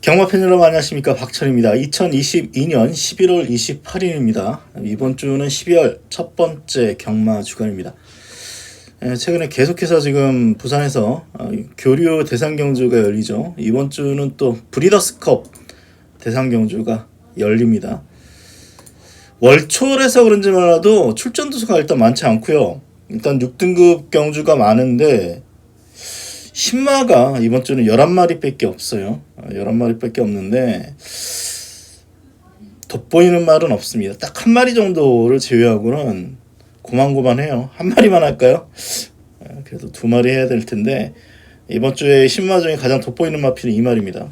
경마팬 여러분 안녕하십니까 박철입니다. 2022년 11월 28일입니다. 이번 주는 12월 첫 번째 경마 주간입니다. 에, 최근에 계속해서 지금 부산에서 어, 교류 대상 경주가 열리죠. 이번 주는 또 브리더스컵 대상 경주가 열립니다. 월초라서 그런지 몰라도 출전 두수가 일단 많지 않고요. 일단 6등급 경주가 많은데 신마가 이번 주는 11마리밖에 없어요. 어, 11마리밖에 없는데 돋보이는 말은 없습니다. 딱 한 마리 정도를 제외하고는 고만고만해요. 한 마리만 할까요? 어, 그래도 두 마리 해야 될 텐데 이번 주에 신마 중에 가장 돋보이는 마필은 이 마리입니다.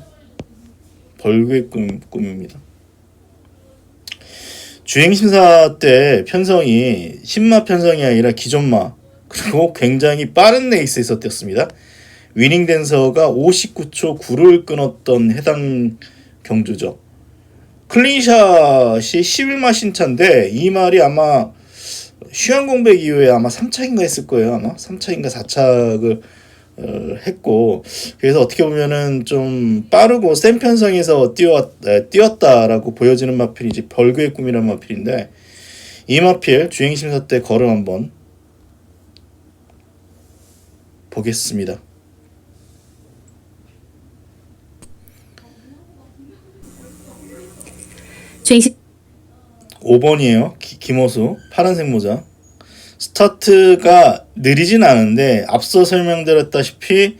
벌구의 꿈, 꿈입니다. 주행심사 때 편성이 신마 편성이 아니라 기존마 그리고 굉장히 빠른 레이스에서 뛰었습니다. 위닝 댄서가 59초 9를 끊었던 해당 경주죠. 클린샷이 11마 신차인데 이 말이 아마 휴양 공백 이후에 아마 3차인가 했을 거예요. 아마 3차인가 4차를 어, 했고 그래서 어떻게 보면은 좀 빠르고 센 편성에서 뛰어 에, 뛰었다라고 보여지는 마필이 이제 벌그의 꿈이라는 마필인데 이 마필 주행 심사 때 걸음 한번 보겠습니다. 주행시 5번이에요. 김호수 파란색 모자. 스타트가 느리진 않은데 앞서 설명드렸다시피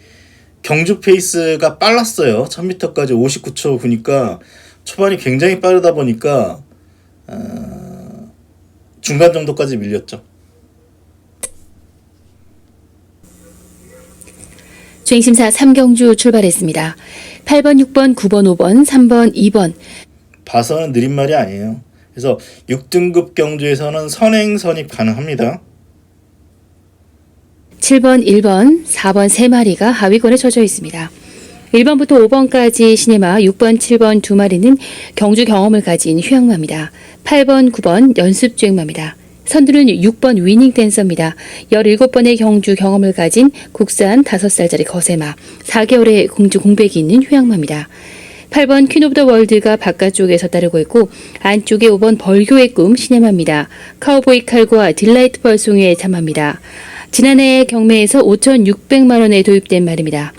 경주 페이스가 빨랐어요. 1000m까지 59초 9니까 초반이 굉장히 빠르다 보니까 어, 중간 정도까지 밀렸죠. 주행심사 3경주 출발했습니다. 8번, 6번, 9번, 5번, 3번, 2번. 봐서는 느린 말이 아니에요. 그래서 6등급 경주에서는 선행 선입 가능합니다. 7번, 1번, 4번 3마리가 하위권에 처져 있습니다. 1번부터 5번까지 시네마, 6번, 7번 2마리는 경주 경험을 가진 휴양마입니다. 8번, 9번 연습 주행마입니다. 선두는 6번 위닝 댄서입니다. 17번의 경주 경험을 가진 국산 5살짜리 거세마, 4개월의 공주 공백이 있는 휴양마입니다. 8번 퀸 오브 더 월드가 바깥쪽에서 따르고 있고 안쪽에 5번 벌교의 꿈 시네마입니다. 카우보이 칼과 딜라이트 벌송의 참합니다. 지난해 경매에서 5,600만 원에 도입된 말입니다.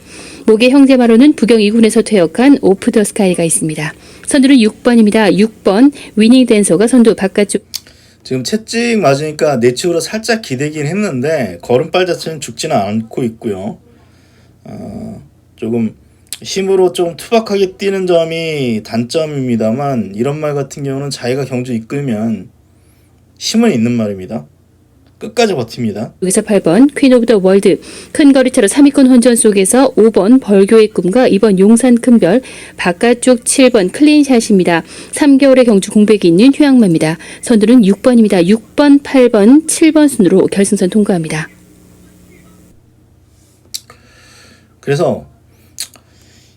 목의 형제 마로는 부경 2군에서 퇴역한 오프 더 스카이가 있습니다. 선두는 6번입니다. 6번 위닝 댄서가 선두 바깥쪽 지금 채찍 맞으니까 내측으로 살짝 기대긴 했는데 걸음발 자체는 죽지는 않고 있고요. 어, 조금 힘으로 좀 투박하게 뛰는 점이 단점입니다만 이런 말 같은 경우는 자기가 경주 이끌면 힘은 있는 말입니다. 끝까지 버팁니다. 여기서 8번 퀸 오브 더 월드 큰 거리차로 3위권 혼전 속에서 5번 벌교의 꿈과 2번 용산 큰별 바깥쪽 7번 클린샷입니다. 3개월의 경주 공백이 있는 휴양마입니다. 선두는 6번입니다. 6번, 8번, 7번 순으로 결승선 통과합니다. 그래서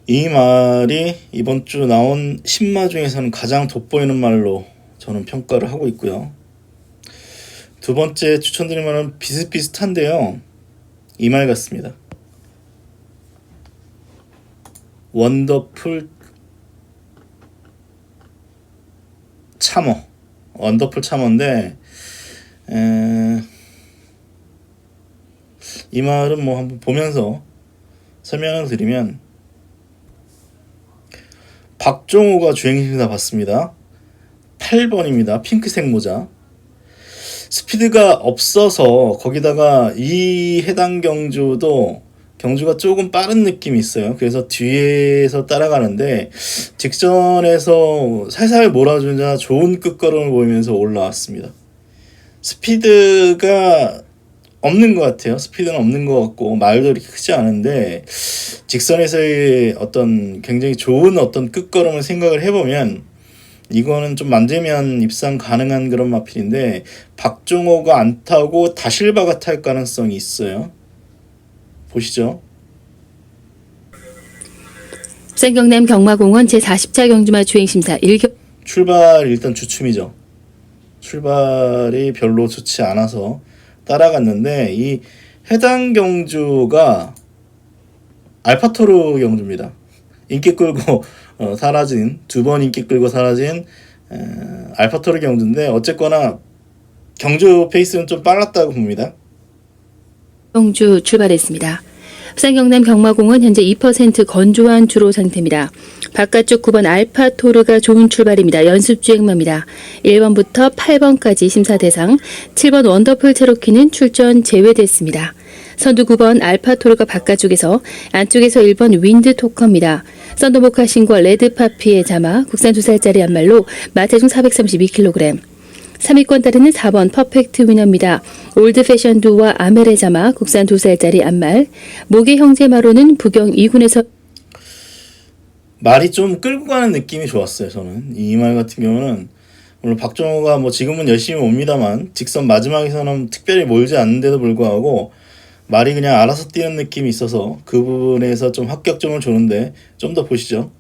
이 말이 이번 주 나온 신마 중에서는 가장 돋보이는 말로 저는 평가를 하고 있고요. 두 번째 추천드릴 말은 비슷비슷한데요. 이 말 같습니다. 원더풀 참어. 원더풀 참어인데 에... 이 말은 뭐 한번 보면서 설명을 드리면 박종호가 주행심사 받습니다. 8번입니다. 핑크색 모자. 스피드가 없어서 거기다가 이 해당 경주도 경주가 조금 빠른 느낌이 있어요. 그래서 뒤에서 따라가는데 직전에서 살살 몰아주자 좋은 끝걸음을 보이면서 올라왔습니다. 스피드가 없는 것 같아요. 스피드는 없는 것 같고 말도 이렇게 크지 않은데 직선에서의 어떤 굉장히 좋은 어떤 끝걸음을 생각을 해보면 이거는 좀 만재면 입상 가능한 그런 마필인데 박종호가 안 타고 다실바가 탈 가능성이 있어요. 보시죠. 부산경남 경마공원 제40차 경주마 주행심사 1경 출발 일단 주춤이죠. 출발이 별로 좋지 않아서 따라갔는데 이 해당 경주가 알파토르 경주입니다. 인기 끌고 어, 사라진 두 번 인기 끌고 사라진 에, 알파토르 경주인데 어쨌거나 경주 페이스는 좀 빨랐다고 봅니다. 경주 출발했습니다. 부산 경남 경마공은 현재 2% 건조한 주로 상태입니다. 바깥쪽 9번 알파토르가 좋은 출발입니다. 연습 주행마입니다. 1번부터 8번까지 심사 대상, 7번 원더풀 체로키는 출전 제외됐습니다. 선두 9번 알파토르가 바깥쪽에서 안쪽에서 1번 윈드 토커입니다. 썬더 모카신과 레드 파피의 자마, 국산 2살짜리 한말로 마체중 432kg, 3위권 따르는 4번 퍼펙트 위너입니다. 올드 패션 두와 아멜의 자마 국산 2살짜리 안말 모기 형제 마로는 부경 2군에서 말이 좀 끌고 가는 느낌이 좋았어요. 저는 이 말 같은 경우는 물론 박정호가 뭐 지금은 열심히 옵니다만 직선 마지막에서는 특별히 몰지 않는데도 불구하고 말이 그냥 알아서 뛰는 느낌이 있어서 그 부분에서 좀 합격점을 주는데 좀 더 보시죠.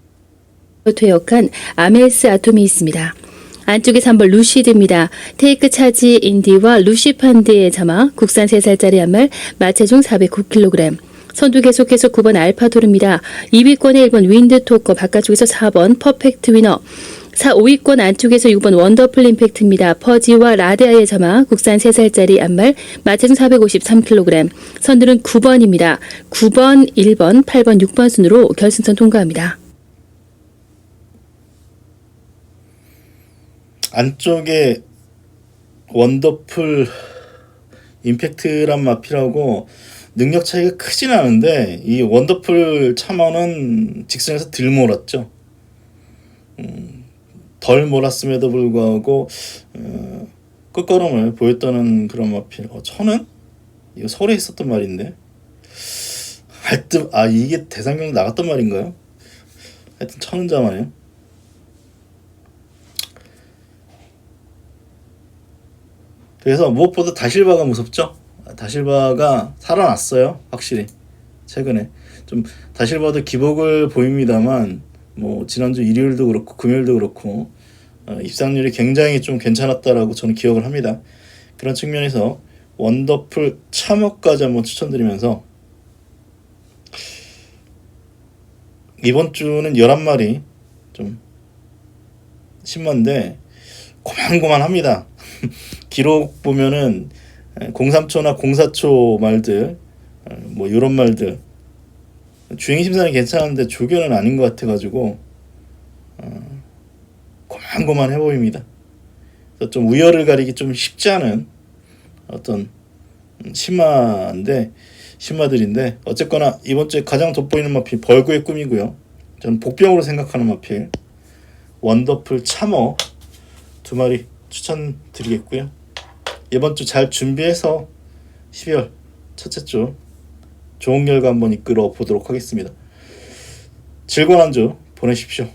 퇴역한 아멜스 아톰이 있습니다. 안쪽에 3번 루시드입니다. 테이크 차지 인디와 루시판드의 자마 국산 3살짜리 한말 마체중 409kg 선두 계속해서 9번 알파도르입니다. 2위권에 1번 윈드토커 바깥쪽에서 4번 퍼펙트 위너 4, 5위권 안쪽에서 6번 원더풀 임팩트입니다. 퍼지와 라데아의 자마 국산 3살짜리 안말 마체중 453kg 선두는 9번입니다. 9번, 1번, 8번, 6번 순으로 결승선 통과합니다. 안쪽에 원더풀 임팩트란 마피라고 능력 차이가 크진 않은데 이 원더풀 참원은 직선에서 덜 몰았죠. 음, 덜 몰았음에도 불구하고 어, 끝걸음을 보였다는 그런 마필. 어, 저는 이거 서울에 있었던 말인데 하여튼 아 이게 대상경에 나갔던 말인가요? 하여튼 천은자마네요. 그래서 무엇보다 다실바가 무섭죠. 다실바가 살아났어요, 확실히 최근에 좀 다실바도 기복을 보입니다만 뭐 지난주 일요일도 그렇고 금요일도 그렇고 어, 입상률이 굉장히 좀 괜찮았다라고 저는 기억을 합니다. 그런 측면에서 원더풀 참여까지 한번 추천드리면서 이번 주는 11마리 좀 심한데 고만고만합니다. 기록 보면은 03초나 04초 말들 어, 뭐 이런 말들 주행 심사는 괜찮은데 조견은 아닌 것 같아가지고 어, 고만고만해 보입니다. 좀 우열을 가리기 좀 쉽지 않은 어떤 신마인데 신마들인데 어쨌거나 이번 주에 가장 돋보이는 마필 벌구의 꿈이고요. 저는 복병으로 생각하는 마필 원더풀 참어 두 마리 추천드리겠고요. 이번 주 잘 준비해서 12월 첫째 주 좋은 결과 한번 이끌어 보도록 하겠습니다. 즐거운 한 주 보내십시오.